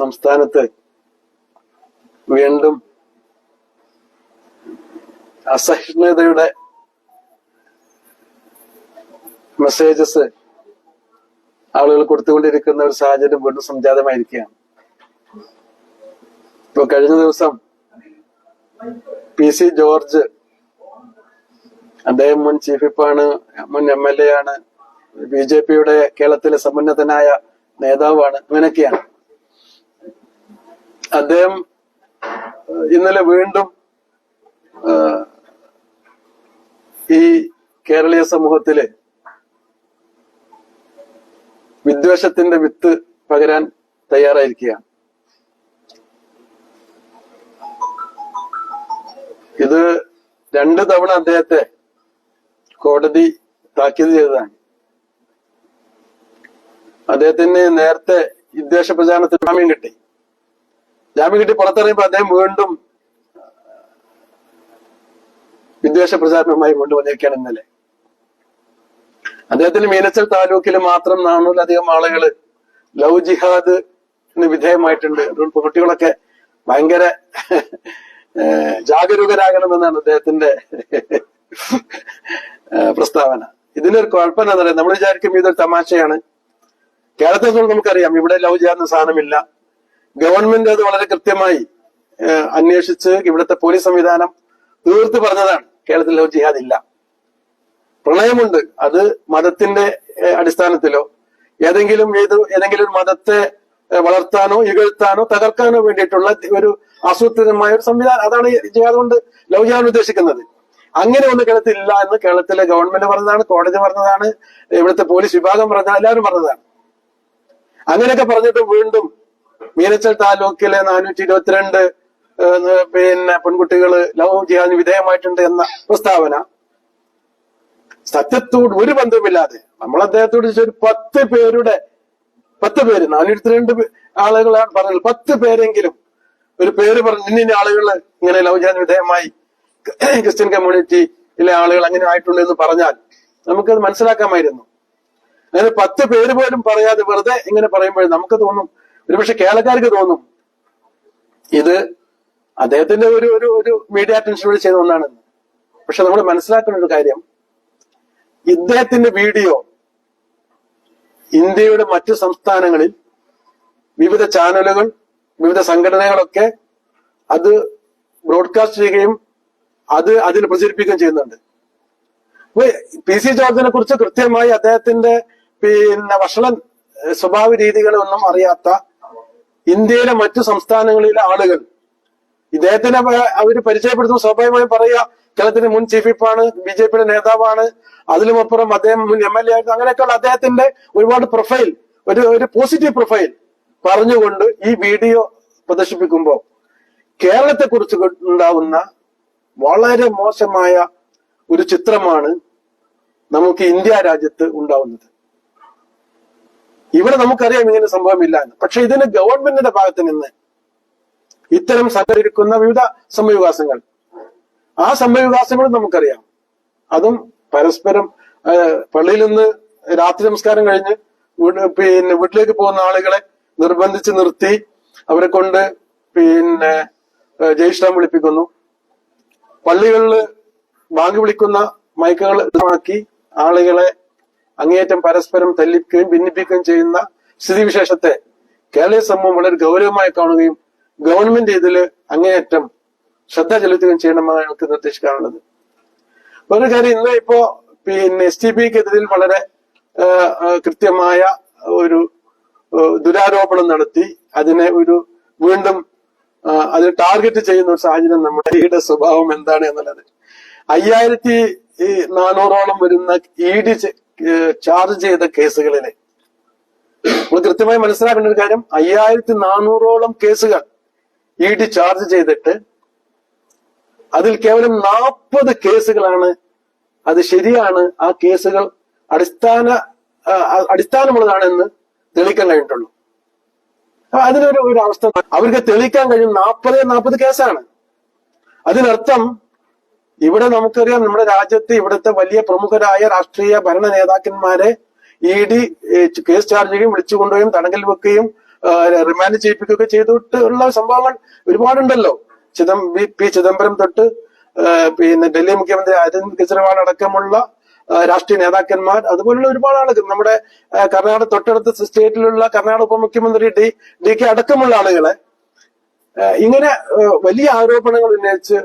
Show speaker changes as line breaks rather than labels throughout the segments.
സംസ്ഥാനത്ത് വീണ്ടും അസഹിഷ്ണുതയുടെ മെസ്സേജസ് ആളുകൾ കൊടുത്തുകൊണ്ടിരിക്കുന്ന ഒരു സാഹചര്യം വീണ്ടും സംജാതമായിരിക്കുകയാണ്. ഇപ്പൊ കഴിഞ്ഞ ദിവസം പി സി ജോർജ് അദ്ദേഹം മുൻ ചീഫ് വിപ്പാണ് മുൻ എം എൽ എ ആണ് ബി ജെ പിയുടെ കേരളത്തിലെ സമുന്നതനായ നേതാവാണ് അങ്ങനെയൊക്കെയാണ്. അദ്ദേഹം ഇന്നലെ വീണ്ടും ഈ കേരളീയ സമൂഹത്തിലെ വിദ്വേഷത്തിന്റെ വിത്ത് പകരാൻ തയ്യാറായിരിക്കുകയാണ്. ഇത് രണ്ട് തവണ അദ്ദേഹത്തെ കോടതി താക്കീത് ചെയ്തതാണ്. അദ്ദേഹത്തിന് നേരത്തെ വിദ്വേഷ പ്രചാരണത്തിന് ജാമ്യം കിട്ടി. ജാമ്യം കിട്ടി പുറത്തിറങ്ങിയപ്പോ അദ്ദേഹം വീണ്ടും വിദ്വേഷ പ്രചാരണവുമായി കൊണ്ടുവന്നേക്കാണ് ഇന്നലെ. അദ്ദേഹത്തിന് മീനച്ചൽ താലൂക്കിൽ മാത്രം നാനൂറിലധികം ആളുകൾ ലവ് ജിഹാദ് വിധേയമായിട്ടുണ്ട്. അതുകൊണ്ട് കുട്ടികളൊക്കെ ഭയങ്കര ജാഗരൂകരാകണമെന്നാണ് അദ്ദേഹത്തിന്റെ പ്രസ്താവന. ഇതിനൊരു കുഴപ്പം എന്താ പറയുക നമ്മൾ വിചാരിക്കും ഇതൊരു തമാശയാണ്. കേരളത്തെ നമുക്കറിയാം ഇവിടെ ലവ് ജിഹാദ് സാധനമില്ല. ഗവൺമെന്റ് അത് വളരെ കൃത്യമായി അന്വേഷിച്ച് ഇവിടുത്തെ പോലീസ് സംവിധാനം തീർത്ത് പറഞ്ഞതാണ് കേരളത്തിൽ ലവ് ജിഹാദ് ഇല്ല പ്രണയമുണ്ട്. അത് മതത്തിന്റെ അടിസ്ഥാനത്തിലോ ഏതെങ്കിലും ഏത് ഏതെങ്കിലും ഒരു മതത്തെ വളർത്താനോ ഇകഴ്ത്താനോ തകർക്കാനോ വേണ്ടിയിട്ടുള്ള ഒരു ആസൂത്രിതമായ ഒരു സംവിധാനം. അതാണ് ജിഹാദ് കൊണ്ട് ലവ് ജിഹാദ് ഉദ്ദേശിക്കുന്നത്. അങ്ങനെ ഒന്ന് കേരളത്തിൽ ഇല്ല എന്ന് കേരളത്തിലെ ഗവൺമെന്റ് പറഞ്ഞതാണ് കോടതി പറഞ്ഞതാണ് ഇവിടുത്തെ പോലീസ് വിഭാഗം പറഞ്ഞതാണ് എല്ലാവരും പറഞ്ഞതാണ്. അങ്ങനെയൊക്കെ പറഞ്ഞിട്ട് വീണ്ടും മീനച്ചൽ താലൂക്കിലെ നാനൂറ്റി ഇരുപത്തിരണ്ട് പിന്നെ പെൺകുട്ടികൾ ലവ് ജിഹാദിന് വിധേയമായിട്ടുണ്ട് എന്ന പ്രസ്താവന. സത്യത്തോട് ഒരു ബന്ധമില്ലാതെ നമ്മൾ അദ്ദേഹത്തോട് ഒരു പത്ത് പേരുടെ പത്ത് പേര് നാനൂറ്റി രണ്ട് ആളുകളാണ് പറഞ്ഞത്. പത്ത് പേരെങ്കിലും ഒരു പേര് പറഞ്ഞു ഇന്ന ആളുകൾ ഇങ്ങനെ ചെയ്യാൻ വിധേയമായി ക്രിസ്ത്യൻ കമ്മ്യൂണിറ്റിയിലെ ആളുകൾ അങ്ങനെ ആയിട്ടുണ്ട് എന്ന് പറഞ്ഞാൽ നമുക്കത് മനസ്സിലാക്കാമായിരുന്നു. അങ്ങനെ പത്ത് പേര് പോലും പറയാതെ വെറുതെ ഇങ്ങനെ പറയുമ്പോൾ നമുക്ക് തോന്നും ഒരുപക്ഷെ കേരളക്കാർക്ക് തോന്നും ഇത് അദ്ദേഹത്തിന്റെ ഒരു ഒരു ഒരു മീഡിയ അറ്റൻഷനോട് ചെയ്ത ഒന്നാണെന്ന്. പക്ഷെ നമ്മൾ മനസ്സിലാക്കേണ്ട ഒരു കാര്യം ഇദ്ദേഹത്തിന്റെ വീഡിയോ ഇന്ത്യയുടെ മറ്റു സംസ്ഥാനങ്ങളിൽ വിവിധ ചാനലുകൾ വിവിധ സംഘടനകളൊക്കെ അത് ബ്രോഡ്കാസ്റ്റ് ചെയ്യുകയും അത് അതിൽ പ്രചരിപ്പിക്കുകയും ചെയ്യുന്നുണ്ട്. പി സി ജോർജിനെ കുറിച്ച് കൃത്യമായി അദ്ദേഹത്തിന്റെ പിന്നെ വഷളൻ സ്വഭാവ രീതികളൊന്നും അറിയാത്ത ഇന്ത്യയിലെ മറ്റു സംസ്ഥാനങ്ങളിലെ ആളുകൾ. ഇദ്ദേഹത്തിനെ അവർ പരിചയപ്പെടുത്തുമ്പോൾ സ്വാഭാവികമായും പറയുക കേരളത്തിന്റെ മുൻ ചീഫ് വിപ്പാണ് ബി ജെ പിയുടെ നേതാവാണ് അതിലുമപ്പുറം അദ്ദേഹം മുൻ എം എൽ എ ആയിരുന്നു. അങ്ങനെയൊക്കെയുള്ള അദ്ദേഹത്തിന്റെ ഒരുപാട് പ്രൊഫൈൽ ഒരു ഒരു പോസിറ്റീവ് പ്രൊഫൈൽ പറഞ്ഞുകൊണ്ട് ഈ വീഡിയോ പ്രദർശിപ്പിക്കുമ്പോൾ കേരളത്തെ കുറിച്ച് ഉണ്ടാവുന്ന വളരെ മോശമായ ഒരു ചിത്രമാണ് നമുക്ക് ഇന്ത്യ രാജ്യത്ത് ഉണ്ടാവുന്നത്. ഇവിടെ നമുക്കറിയാം ഇങ്ങനെ സംഭവമില്ല എന്ന്. പക്ഷെ ഇതിന് ഗവൺമെന്റിന്റെ ഭാഗത്ത് നിന്ന് ഇത്തരം സഹകരിക്കുന്ന വിവിധ സംഭവവികാസങ്ങൾ ആ സംഭവവികാസങ്ങളും നമുക്കറിയാം. അതും പരസ്പരം പള്ളിയിൽ നിന്ന് രാത്രി നമസ്കാരം കഴിഞ്ഞ് പിന്നെ വീട്ടിലേക്ക് പോകുന്ന ആളുകളെ നിർബന്ധിച്ച് നിർത്തി അവരെ കൊണ്ട് പിന്നെ ആ, ജയ് വിളിപ്പിക്കുന്നു. പള്ളികളിൽ ബാങ്ക് വിളിക്കുന്ന മൈക്കുകൾ ഇടമാക്കി ആളുകളെ അങ്ങേയറ്റം പരസ്പരം തല്ലിക്കുകയും ഭിന്നിപ്പിക്കുകയും ചെയ്യുന്ന സ്ഥിതിവിശേഷത്തെ കേരളീയ സമൂഹം വളരെ ഗൗരവമായി കാണുകയും ഗവൺമെന്റ് ഇതിൽ അങ്ങേയറ്റം ശ്രദ്ധ ചെലുത്തുകയും ചെയ്യണമെന്നാണ് ഞങ്ങൾക്ക് നിർദ്ദേശിക്കാനുള്ളത്. ഒരു കാര്യം ഇന്ന് ഇപ്പോ പിന്നെ എസ് ടി പിക്കെതിരിൽ വളരെ കൃത്യമായ ഒരു ദുരാരോപണം നടത്തി അതിനെ ഒരു വീണ്ടും അത് ടാർഗറ്റ് ചെയ്യുന്ന ഒരു സാഹചര്യം നമ്മുടെ ഈയുടെ സ്വഭാവം എന്താണ് എന്നുള്ളത്. അയ്യായിരത്തി നാനൂറോളം വരുന്ന ഇ ഡി ചാർജ് ചെയ്ത കേസുകളിലെ. നമ്മൾ കൃത്യമായി മനസ്സിലാക്കേണ്ട ഒരു കാര്യം അയ്യായിരത്തി നാനൂറോളം കേസുകൾ ഇ ഡി ചാർജ് ചെയ്തിട്ട് അതിൽ കേവലം നാൽപ്പത് കേസുകളാണ് അത് ശരിയാണ് ആ കേസുകൾ അടിസ്ഥാന അടിസ്ഥാനമുള്ളതാണെന്ന് തെളിയിക്കാൻ കഴിഞ്ഞിട്ടുള്ളൂ. അതിനൊരു ഒരു അവസ്ഥ. അവർക്ക് തെളിയിക്കാൻ കഴിയും നാൽപ്പത് നാൽപ്പത് കേസാണ്. അതിനർത്ഥം ഇവിടെ നമുക്കറിയാം നമ്മുടെ രാജ്യത്ത് ഇവിടുത്തെ വലിയ പ്രമുഖരായ രാഷ്ട്രീയ ഭരണ നേതാക്കന്മാരെ ഇ ഡി കേസ് ചാർജ് ചെയ്യുകയും വിളിച്ചു കൊണ്ടുപോയും തടങ്കൽ വെക്കുകയും റിമാൻഡ് ചെയ്യിപ്പിക്കുകയൊക്കെ ചെയ്തിട്ടുള്ള സംഭവങ്ങൾ ഒരുപാടുണ്ടല്ലോ. ചിദം പി ചിദംബരം തൊട്ട് പിന്നെ ഡൽഹി മുഖ്യമന്ത്രി അരവിന്ദ് കെജ്രിവാൾ അടക്കമുള്ള രാഷ്ട്രീയ നേതാക്കന്മാർ അതുപോലുള്ള ഒരുപാട് ആളുകൾ. നമ്മുടെ കർണാടക തൊട്ടടുത്ത സ്റ്റേറ്റിലുള്ള കർണാടക ഉപമുഖ്യമന്ത്രി ഡി ഡി കെ അടക്കമുള്ള ആളുകളെ ഇങ്ങനെ വലിയ ആരോപണങ്ങൾ ഉന്നയിച്ച്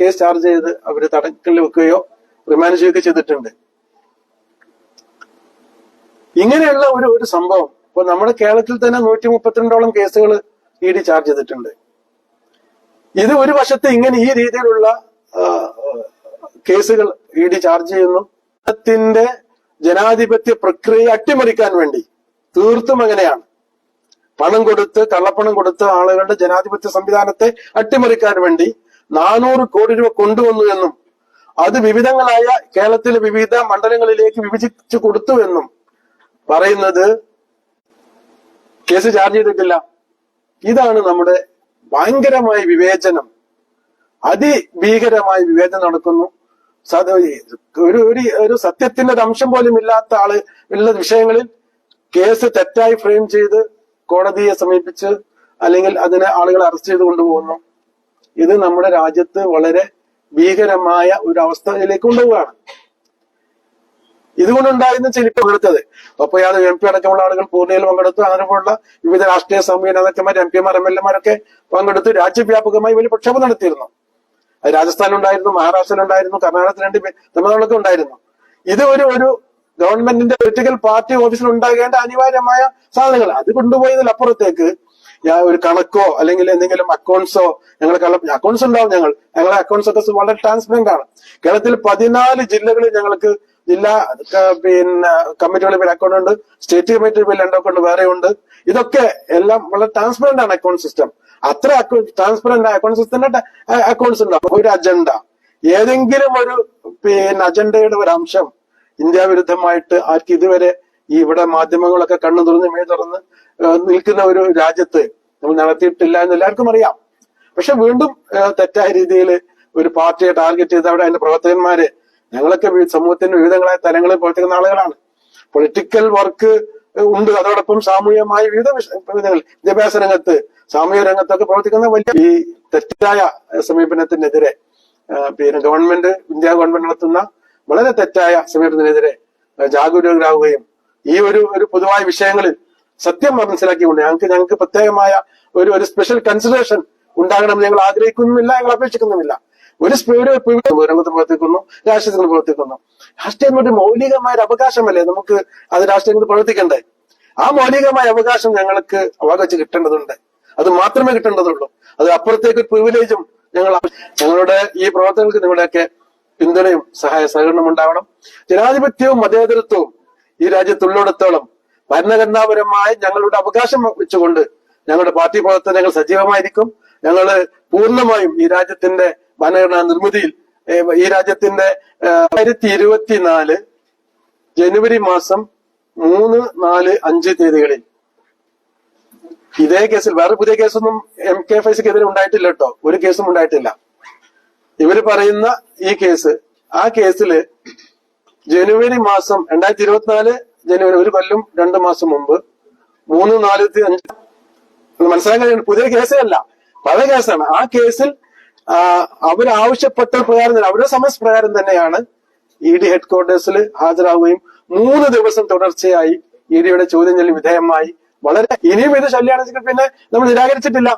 കേസ് ചാർജ് ചെയ്ത് അവർ തടക്കൽ വെക്കുകയോ റിമാൻഡ് ചെയ്യുകയോ ചെയ്തിട്ടുണ്ട്. ഇങ്ങനെയുള്ള ഒരു ഒരു സംഭവം ഇപ്പൊ നമ്മുടെ കേരളത്തിൽ തന്നെ നൂറ്റി മുപ്പത്തിരണ്ടോളം കേസുകൾ ഇ ഡി ചാർജ് ചെയ്തിട്ടുണ്ട്. ഇത് ഒരു വശത്ത് ഇങ്ങനെ ഈ രീതിയിലുള്ള കേസുകൾ ഇ ഡി ചാർജ് ചെയ്യുന്നു. ത്തിന്റെ ജനാധിപത്യ പ്രക്രിയ അട്ടിമറിക്കാൻ വേണ്ടി തീർത്തും അങ്ങനെയാണ്. പണം കൊടുത്ത് കള്ളപ്പണം കൊടുത്ത് ആളുകളുടെ ജനാധിപത്യ സംവിധാനത്തെ അട്ടിമറിക്കാൻ വേണ്ടി നാനൂറ് കോടി രൂപ കൊണ്ടുവന്നു എന്നും അത് വിവിധങ്ങളായ കേരളത്തിലെ വിവിധ മണ്ഡലങ്ങളിലേക്ക് വിഭജിച്ചു കൊടുത്തു എന്നും പറയുന്നത് കേസ് ചാർജ് ചെയ്തിട്ടില്ല. ഇതാണ് നമ്മുടെ ഭയങ്കരമായ വിവേചനം. അതിഭീകരമായ വിവേചനം നടക്കുന്നു. ഒരു ഒരു ഒരു സത്യത്തിന്റെ അംശം പോലും ഇല്ലാത്ത ആൾ ഉള്ള വിഷയങ്ങളിൽ കേസ് തെറ്റായി ഫ്രെയിം ചെയ്ത് കോടതിയെ സമീപിച്ച് അല്ലെങ്കിൽ അതിനെ ആളുകളെ അറസ്റ്റ് ചെയ്ത് കൊണ്ടുപോകുന്നു. ഇത് നമ്മുടെ രാജ്യത്ത് വളരെ ഭീകരമായ ഒരു അവസ്ഥയിലേക്ക് കൊണ്ടുപോവുകയാണ്. ഇതുകൊണ്ടുണ്ടായിരുന്ന ചെലിപ്പ് എടുത്തത് അപ്പൊ ഇയാൾ എം പി അടക്കമുള്ള ആളുകൾ പൂർണയിൽ പങ്കെടുത്തു. അങ്ങനെ പോലുള്ള വിവിധ രാഷ്ട്രീയ സമയ നേതാക്കന്മാർ എം പിമാർ എം എൽ എമാരൊക്കെ പങ്കെടുത്ത്. രാജ്യവ്യാപകമായി വലിയ പ്രക്ഷോഭം നടത്തിയിരുന്നു. അത് ഉണ്ടായിരുന്നു മഹാരാഷ്ട്രയിലുണ്ടായിരുന്നു കർണാടകത്തിലുണ്ട് തമിഴ്നാട്ടിലൊക്കെ ഉണ്ടായിരുന്നു. ഇത് ഒരു ഒരു ഗവൺമെന്റിന്റെ പൊളിറ്റിക്കൽ പാർട്ടി ഓഫീസിൽ ഉണ്ടാകേണ്ട അനിവാര്യമായ സാധനങ്ങൾ. അത് കൊണ്ടുപോയതിലപ്പുറത്തേക്ക് ഞാൻ ഒരു കണക്കോ അല്ലെങ്കിൽ എന്തെങ്കിലും അക്കൗണ്ട്സോ ഞങ്ങൾ കള്ള അക്കൗണ്ട്സ് ഉണ്ടാവും ഞങ്ങൾ. ഞങ്ങളെ അക്കൗണ്ട്സ് ഒക്കെ വളരെ ട്രാൻസ്പെറന്റ് ആണ്. കേരളത്തിൽ പതിനാല് ജില്ലകളിൽ ഞങ്ങൾക്ക് ജില്ലാ പിന്നെ കമ്മിറ്റികളിൽ പേര് അക്കൗണ്ട് ഉണ്ട്. സ്റ്റേറ്റ് കമ്മിറ്റിയുടെ പേര് രണ്ടോ അക്കൗണ്ട് വേറെ ഉണ്ട്. ഇതൊക്കെ എല്ലാം വളരെ ട്രാൻസ്പെറന്റ് ആണ് അക്കൗണ്ട് സിസ്റ്റം അത്ര അക്കൗണ്ട് ട്രാൻസ്പെറന്റ് അക്കൗണ്ട് സിസ്റ്റത്തിന്റെ അക്കൗണ്ട്സ് ഉണ്ടാവും ഒരു അജണ്ട ഏതെങ്കിലും ഒരു പിന്നെ അജണ്ടയുടെ ഒരു അംശം ഇന്ത്യ വിരുദ്ധമായിട്ട് ആർക്ക് ഇതുവരെ ഈ ഇവിടെ മാധ്യമങ്ങളൊക്കെ കണ്ണു തുറന്ന് മേ തുറന്ന് നിൽക്കുന്ന ഒരു രാജ്യത്ത് നമ്മൾ നടത്തിയിട്ടില്ല എന്ന് എല്ലാവർക്കും അറിയാം. പക്ഷെ വീണ്ടും തെറ്റായ രീതിയിൽ ഒരു പാർട്ടിയെ ടാർഗറ്റ് ചെയ്ത് അവിടെ അതിന്റെ പ്രവർത്തകന്മാര് ഞങ്ങളൊക്കെ സമൂഹത്തിന്റെ വിവിധങ്ങളായ തലങ്ങളിൽ പ്രവർത്തിക്കുന്ന ആളുകളാണ്. പൊളിറ്റിക്കൽ വർക്ക് ഉണ്ട്. അതോടൊപ്പം സാമൂഹികമായ വിവിധ വിഷയങ്ങൾ വിദ്യാഭ്യാസ രംഗത്ത് സാമൂഹിക രംഗത്തൊക്കെ പ്രവർത്തിക്കുന്ന വലിയ ഈ തെറ്റായ സമീപനത്തിനെതിരെ പിന്നെ ഗവൺമെന്റ് ഇന്ത്യ ഗവൺമെന്റ് നടത്തുന്ന വളരെ തെറ്റായ സമീപനത്തിനെതിരെ ജാഗരൂകരാകുകയും ഈ ഒരു ഒരു പൊതുവായ വിഷയങ്ങളിൽ സത്യം മനസ്സിലാക്കിക്കൊണ്ട് ഞങ്ങൾക്ക് ഞങ്ങൾക്ക് പ്രത്യേകമായ ഒരു ഒരു സ്പെഷ്യൽ കൺസിഡറേഷൻ ഉണ്ടാകണമെന്ന് ഞങ്ങൾ ആഗ്രഹിക്കുന്നുമില്ല ഞങ്ങൾ അപേക്ഷിക്കുന്നുമില്ല. ഒരു സ്പീഡ് രംഗത്ത് പ്രവർത്തിക്കുന്നു രാഷ്ട്രീയത്തിൽ പ്രവർത്തിക്കുന്നു. രാഷ്ട്രീയം ഒരു മൗലികമായ ഒരു അവകാശമല്ലേ നമുക്ക് അത് രാഷ്ട്രീയത്തിൽ പ്രവർത്തിക്കണ്ടേ? ആ മൗലികമായ അവകാശം ഞങ്ങൾക്ക് അവകാശം കിട്ടേണ്ടതുണ്ട്. അത് മാത്രമേ കിട്ടേണ്ടതുള്ളൂ. അത് അപ്പുറത്തേക്ക് പ്രിവിലേജും ഞങ്ങൾ ഞങ്ങളുടെ ഈ പ്രവർത്തനങ്ങൾക്ക് നിങ്ങളുടെയൊക്കെ പിന്തുണയും സഹായ സഹകരണം ഉണ്ടാവണം. ജനാധിപത്യവും മതേതരത്വവും ഈ രാജ്യത്തുള്ളിടത്തോളം ഭരണഘടനാപരമായ ഞങ്ങളുടെ അവകാശം വെച്ചുകൊണ്ട് ഞങ്ങളുടെ പാർട്ടി പ്രവർത്തനങ്ങൾ സജീവമായിരിക്കും. ഞങ്ങൾ പൂർണമായും ഈ രാജ്യത്തിന്റെ ഭരണഘടനാ നിർമ്മിതിയിൽ ഈ രാജ്യത്തിന്റെ ആയിരത്തി ഇരുപത്തിനാല് ജനുവരി മാസം മൂന്ന് നാല് അഞ്ച് തീയതികളിൽ. ഇതേ കേസിൽ വേറെ പുതിയ കേസൊന്നും എം കെ എഫ് ഐസിക്കെതിരെ ഉണ്ടായിട്ടില്ല കേട്ടോ. ഒരു കേസും ഉണ്ടായിട്ടില്ല. ഇവർ പറയുന്ന ഈ കേസ് ആ കേസിൽ ജനുവരി മാസം രണ്ടായിരത്തി ഇരുപത്തിനാല് ജനുവരി ഒരു കൊല്ലം രണ്ടു മാസം മുമ്പ്. മൂന്ന് നാല് അഞ്ച്. മനസ്സിലാക്കാൻ കഴിയുന്നു പുതിയ കേസേ അല്ല പഴയ കേസാണ്. ആ കേസിൽ അവരാവശ്യപ്പെട്ട പ്രകാരം തന്നെ അവരുടെ സമയ പ്രകാരം തന്നെയാണ് ഇ ഡി ഹെഡ് ക്വാർട്ടേഴ്സിൽ ഹാജരാകുകയും മൂന്ന് ദിവസം തുടർച്ചയായി ഇ ഡിയുടെ ചോദ്യം ചെയ്യൽ വിധേയമായി. വളരെ ഇനിയും ഇത് ശല്യാണെങ്കിൽ പിന്നെ നമ്മൾ നിരാകരിച്ചിട്ടില്ല.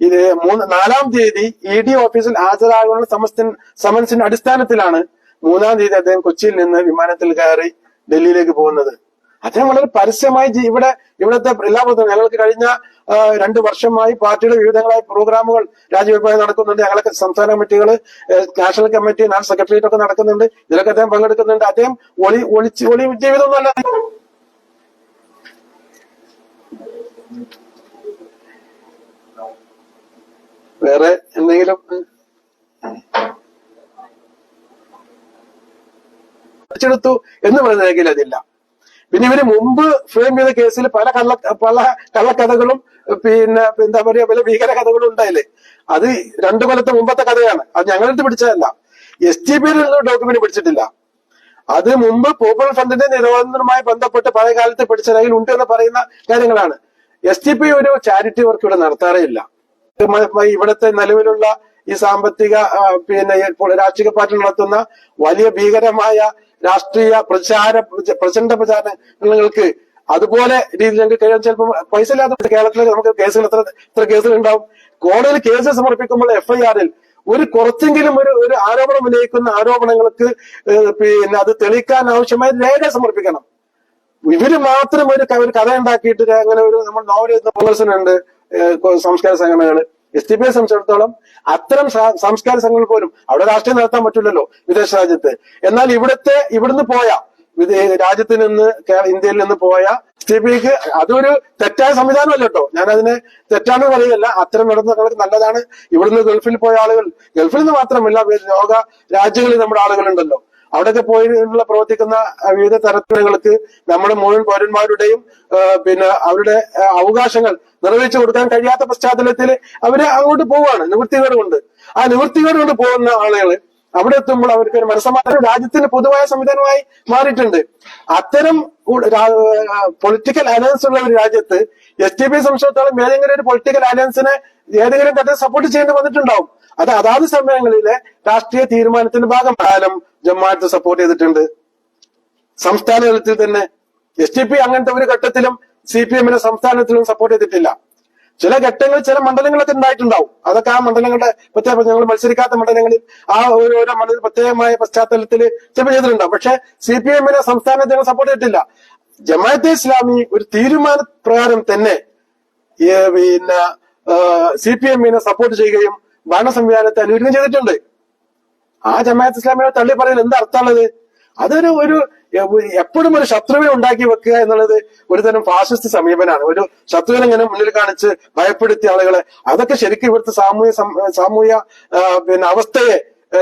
ഇത് മൂന്ന് നാലാം തീയതി ഇ ഡി ഓഫീസിൽ ഹാജരാകാനുള്ള സമസ്തൻ സമൻസിന്റെ അടിസ്ഥാനത്തിലാണ് മൂന്നാം തീയതി അദ്ദേഹം കൊച്ചിയിൽ നിന്ന് വിമാനത്തിൽ കയറി ഡൽഹിയിലേക്ക് പോകുന്നത്. അദ്ദേഹം വളരെ പരസ്യമായി ഇവിടെ ഇവിടുത്തെ എല്ലാ പ്രവർത്തനം ഞങ്ങൾക്ക് കഴിഞ്ഞ രണ്ട് വർഷമായി പാർട്ടിയുടെ വിവിധങ്ങളായ പ്രോഗ്രാമുകൾ രാജ്യവ്യാപകം നടക്കുന്നുണ്ട്. ഞങ്ങളൊക്കെ സംസ്ഥാന കമ്മിറ്റികൾ നാഷണൽ കമ്മിറ്റി നാഷണൽ സെക്രട്ടേറിയറ്റ് ഒക്കെ നടക്കുന്നുണ്ട്. ഇതിലൊക്കെ അദ്ദേഹം പങ്കെടുക്കുന്നുണ്ട്. അദ്ദേഹം ഒളി ഒളിച്ച് ഒളി ജീവിതമൊന്നുമല്ല വേറെ എന്തെങ്കിലും? അച്ചെടുത്തു എന്ന് പറയുന്ന രേഖയിൽ അതില്ല. പിന്നെ ഇവർ മുമ്പ് ഫ്രെയിം ചെയ്ത കേസിൽ പല കള്ള പല കള്ളക്കഥകളും പിന്നെ എന്താ പറയാ പല ഭീകര കഥകളും ഉണ്ടായില്ലേ? അത് രണ്ടു കൊല്ലത്തെ മുമ്പത്തെ കഥയാണ്. അത് ഞങ്ങളെടുത്ത് പിടിച്ചതല്ല. എസ് ടി പിയിലുള്ള ഡോക്യുമെന്റ് പിടിച്ചിട്ടില്ല. അത് മുമ്പ് പോപ്പുലർ ഫണ്ടിന്റെ നിരോധനവുമായി ബന്ധപ്പെട്ട് പഴയ കാലത്ത് പിടിച്ച രേഖയിൽ ഉണ്ട് എന്ന് പറയുന്ന കാര്യങ്ങളാണ്. എസ് ടി പി ഒരു ചാരിറ്റി വർക്ക് ഇവിടെ നടത്താറേ ഇല്ല. മ- മ- ഇവിടുത്തെ നിലവിലുള്ള ഈ സാമ്പത്തിക പിന്നെ രാഷ്ട്രീയ പാർട്ടി നടത്തുന്ന വലിയ ഭീകരമായ രാഷ്ട്രീയ പ്രചാര പ്രചണ്ഡ പ്രചാരണങ്ങൾക്ക് അതുപോലെ രീതിയിൽ ഞങ്ങൾക്ക് കഴിയാൻ ചിലപ്പോൾ പൈസ ഇല്ലാത്ത കേരളത്തിൽ നമുക്ക് കേസുകൾ എത്ര എത്ര കേസുകൾ ഉണ്ടാവും. കോടതിയിൽ കേസ് സമർപ്പിക്കുമ്പോൾ എഫ്ഐആറിൽ ഒരു കുറച്ചെങ്കിലും ഒരു ഒരു ആരോപണം ഉന്നയിക്കുന്ന ആരോപണങ്ങൾക്ക് പിന്നെ അത് തെളിയിക്കാൻ ആവശ്യമായ രേഖ സമർപ്പിക്കണം. ഇവർ മാത്രം ഒരു കഥ ഉണ്ടാക്കിയിട്ട് അങ്ങനെ ഒരു നമ്മൾ നോവൽ എഴുതുന്ന പ്രദർശനമുണ്ട് സംസ്കാര സംഘടനകൾ എസ് ടി പിയെ സംബന്ധിച്ചിടത്തോളം അത്തരം സാംസ്കാരിക സംഘങ്ങൾ പോലും അവിടെ രാഷ്ട്രീയം നടത്താൻ പറ്റില്ലല്ലോ വിദേശ രാജ്യത്ത്. എന്നാൽ ഇവിടുത്തെ ഇവിടുന്ന് പോയ രാജ്യത്ത് നിന്ന് ഇന്ത്യയിൽ നിന്ന് പോയ എസ് ടി പിക്ക് അതൊരു തെറ്റായ സംവിധാനമല്ല കേട്ടോ. ഞാൻ അതിനെ തെറ്റാണെന്ന് പറയുകയല്ല. അത്തരം നടന്നവർക്ക് നല്ലതാണ്. ഇവിടുന്ന് ഗൾഫിൽ പോയ ആളുകൾ ഗൾഫിൽ നിന്ന് മാത്രമല്ല ലോക രാജ്യങ്ങളിൽ നമ്മുടെ ആളുകളുണ്ടല്ലോ. അവിടെയൊക്കെ പോയിട്ടുള്ള പ്രവർത്തിക്കുന്ന വിവിധ തരത്തിലുകൾക്ക് നമ്മുടെ മുഴുവൻ പൗരന്മാരുടെയും പിന്നെ അവരുടെ അവകാശങ്ങൾ നിർവഹിച്ചു കൊടുക്കാൻ കഴിയാത്ത പശ്ചാത്തലത്തിൽ അവർ അങ്ങോട്ട് പോവാണ് നിവൃത്തികേട് കൊണ്ട് ആ നിവൃത്തികേട് കൊണ്ട് പോകുന്ന ആളുകൾ അവിടെ എത്തുമ്പോൾ അവർക്ക് ഒരു മനസ്സമാധാനം രാജ്യത്തിന് പൊതുവായ സംവിധാനമായി മാറിയിട്ടുണ്ട്. അത്തരം പൊളിറ്റിക്കൽ അലയൻസ് ഉള്ള ഒരു രാജ്യത്ത് എസ് ടി പി സംബന്ധിച്ചിടത്തോളം ഏതെങ്കിലും ഒരു പൊളിറ്റിക്കൽ അലയൻസിനെ ഏതെങ്കിലും തരത്തിൽ സപ്പോർട്ട് ചെയ്യേണ്ടി വന്നിട്ടുണ്ടാവും. അത് അതാത് സമയങ്ങളിലെ രാഷ്ട്രീയ തീരുമാനത്തിന്റെ ഭാഗമായാലും ജമാഅത്ത് സപ്പോർട്ട് ചെയ്തിട്ടുണ്ട്. സംസ്ഥാന തലത്തിൽ തന്നെ എസ് ടി പി അങ്ങനത്തെ ഒരു ഘട്ടത്തിലും സി പി എമ്മിനെ സംസ്ഥാനത്തിലും സപ്പോർട്ട് ചെയ്തിട്ടില്ല. ചില ഘട്ടങ്ങൾ ചില മണ്ഡലങ്ങളൊക്കെ ഉണ്ടായിട്ടുണ്ടാവും. അതൊക്കെ ആ മണ്ഡലങ്ങളുടെ പ്രത്യേക ഞങ്ങൾ മത്സരിക്കാത്ത മണ്ഡലങ്ങളിൽ ആ ഓരോ മണ്ഡലത്തിൽ പ്രത്യേകമായ പശ്ചാത്തലത്തിൽ ചിലപ്പോൾ ചെയ്തിട്ടുണ്ടാവും. പക്ഷെ സി പി എമ്മിനെ സംസ്ഥാനത്ത് ഞങ്ങൾ സപ്പോർട്ട് ചെയ്തിട്ടില്ല. ജമാഅത്തെ ഇസ്ലാമി ഒരു തീരുമാന പ്രകാരം തന്നെ പിന്നെ സി പി എമ്മിനെ സപ്പോർട്ട് ചെയ്യുകയും ഭരണ സംവിധാനത്തെ അനുകരണം ചെയ്തിട്ടുണ്ട്. ആ ജമാഅത്ത് ഇസ്ലാമിയെ തള്ളി പറയുന്നത് എന്താ അർത്ഥമുള്ളത്? അതൊരു ഒരു എപ്പോഴും ഒരു ശത്രുവിനെ ഉണ്ടാക്കി വെക്കുക എന്നുള്ളത് ഒരു തരം ഫാസിസ്റ്റ് സമീപനാണ് ഒരു ശത്രുവിനെ ഇങ്ങനെ മുന്നിൽ കാണിച്ച് ഭയപ്പെടുത്തിയ ആളുകളെ അതൊക്കെ ശരിക്കും ഇവിടുത്തെ സാമൂഹ്യ സാമൂഹ്യ പിന്നെ അവസ്ഥയെ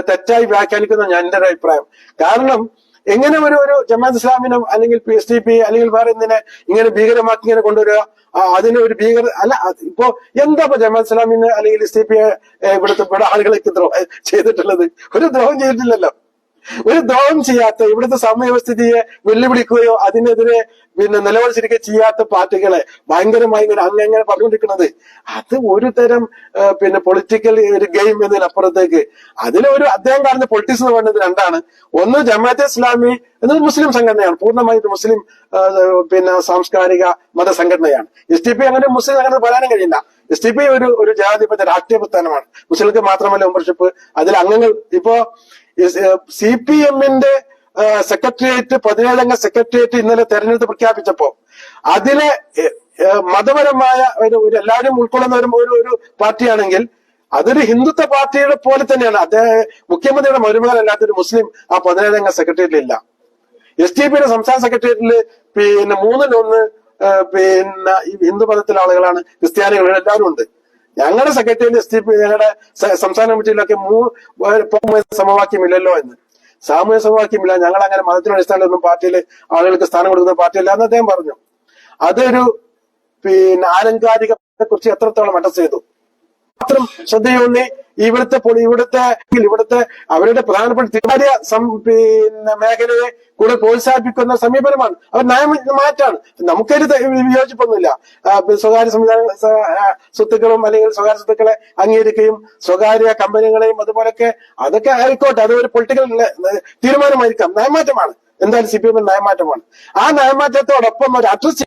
തെറ്റായി വ്യാഖ്യാനിക്കുന്ന ഞാൻ ഒരു അഭിപ്രായം. കാരണം എങ്ങനെ ഒരു ഒരു ജമാഅത്ത് ഇസ്ലാമിനും അല്ലെങ്കിൽ പി എസ് ഡി പി അല്ലെങ്കിൽ വേറെ എന്തിനെ ഇങ്ങനെ ഭീകരമാക്കി ഇങ്ങനെ കൊണ്ടുവരിക? അതിന് ഒരു ഭീകര അല്ല ഇപ്പോ എന്താ ഇപ്പൊ ജമാഅത്ത് ഇസ്ലാമിന് അല്ലെങ്കിൽ എസ് ഡി പി ഇവിടുത്തെ ഇവിടെ ആളുകളൊക്കെ ദ്രോഹം ചെയ്തിട്ടുള്ളത്? ഒരു ദ്രോഹം ചെയ്തിട്ടില്ലല്ലോ. ഒരു ദ്രോഹം ചെയ്യാത്ത ഇവിടുത്തെ സമയവസ്ഥിതിയെ വെല്ലുവിളിക്കുകയോ അതിനെതിരെ പിന്നെ നിലവിളിച്ചിരിക്കുകയോ ചെയ്യാത്ത പാർട്ടികളെ ഭയങ്കരമായി ഇങ്ങനെ അങ്ങനെ പറഞ്ഞുകൊണ്ടിരിക്കുന്നത്. അത് ഒരു തരം പിന്നെ പൊളിറ്റിക്കൽ ഒരു ഗെയിം എന്നതിനപ്പുറത്തേക്ക്. അതിലൊരു അദ്ദേഹം കാണുന്ന പൊളിറ്റിക്സ് എന്ന് പറയുന്നത് രണ്ടാണ്. ഒന്ന് ജമാഅത്തെ ഇസ്ലാമി എന്നത് മുസ്ലിം സംഘടനയാണ്. പൂർണമായിട്ട് മുസ്ലിം പിന്നെ സാംസ്കാരിക മത സംഘടനയാണ്. എസ് ടി പി അങ്ങനെ മുസ്ലിം സംഘടന പറയാനും കഴിയില്ല. എസ് ടി പി ഒരു ഒരു ജനാധിപത്യ രാഷ്ട്രീയ പ്രസ്ഥാനമാണ്. മുസ്ലിംക്ക് മാത്രമല്ല മെമ്പർഷിപ്പ് അതിൽ അംഗങ്ങൾ ഇപ്പോ സി പി എമ്മിന്റെ സെക്രട്ടേറിയറ്റ് പതിനേഴംഗ സെക്രട്ടേറിയറ്റ് ഇന്നലെ തെരഞ്ഞെടുപ്പ് പ്രഖ്യാപിച്ചപ്പോ അതിലെ ഏഹ്, ഏഹ്, മതപരമായ ഒരു എല്ലാവരും ഉൾക്കൊള്ളുന്ന ഒരു ഒരു പാർട്ടിയാണെങ്കിൽ അതൊരു ഹിന്ദുത്വ പാർട്ടിയുടെ പോലെ തന്നെയാണ്. അദ്ദേഹം മുഖ്യമന്ത്രിയുടെ മരുമകനല്ലാത്ത ഒരു മുസ്ലിം ആ പതിനേഴംഗ സെക്രട്ടേറിയറ്റിൽ ഇല്ല എസ് ടി പിയുടെ സംസ്ഥാന സെക്രട്ടേറിയറ്റിൽ പിന്നെ മൂന്നിലൊന്ന് ആ, പിന്നെ ഹിന്ദു മതത്തിലെ ആളുകളാണ് ക്രിസ്ത്യാനികൾ എല്ലാവരും ഉണ്ട്. ഞങ്ങളുടെ സെക്രട്ടേറിയറ്റ് എസ് ഡി പി ഞങ്ങളുടെ സംസ്ഥാന കമ്മിറ്റിയിലൊക്കെ സമവാക്യമില്ലല്ലോ എന്ന്. സാമൂഹ്യ സമവാക്യമില്ല. ഞങ്ങൾ അങ്ങനെ മതത്തിന്റെ അടിസ്ഥാനത്തിലൊന്നും പാർട്ടിയിൽ ആളുകൾക്ക് സ്ഥാനം കൊടുക്കുന്ന പാർട്ടിയല്ല എന്ന് അദ്ദേഹം പറഞ്ഞു. അതൊരു പിന്നെ ആലങ്കാരികത്തെ കുറിച്ച് എത്രത്തോളം അഡ്രസ് ചെയ്തു? മാത്രം ശ്രദ്ധയൂന്നി ഇവിടുത്തെ ഇവിടുത്തെ ഇവിടുത്തെ അവരുടെ പ്രധാനപ്പെട്ട തിരുവാര്യ സം- പിന്നെ മേഖലയെ കൂടെ പ്രോത്സാഹിപ്പിക്കുന്ന സമീപനമാണ്. അവർ നയം മാറ്റാണ്. നമുക്കൊരു വിയോജിപ്പൊന്നുമില്ല. സ്വകാര്യ സംവിധാന സ്വത്തുക്കളും അല്ലെങ്കിൽ സ്വകാര്യ സ്വത്തുക്കളെ അംഗീകരിക്കുകയും സ്വകാര്യ കമ്പനികളെയും അതുപോലൊക്കെ അതൊക്കെ ആയിക്കോട്ടെ. അത് ഒരു പൊളിറ്റിക്കൽ തീരുമാനമായിരിക്കാം. നയമാറ്റമാണ്. എന്തായാലും സി പി എമ്മിൽ നയമാറ്റമാണ്. ആ നയമാറ്റത്തോടൊപ്പം ഒരു അഡ്രസ്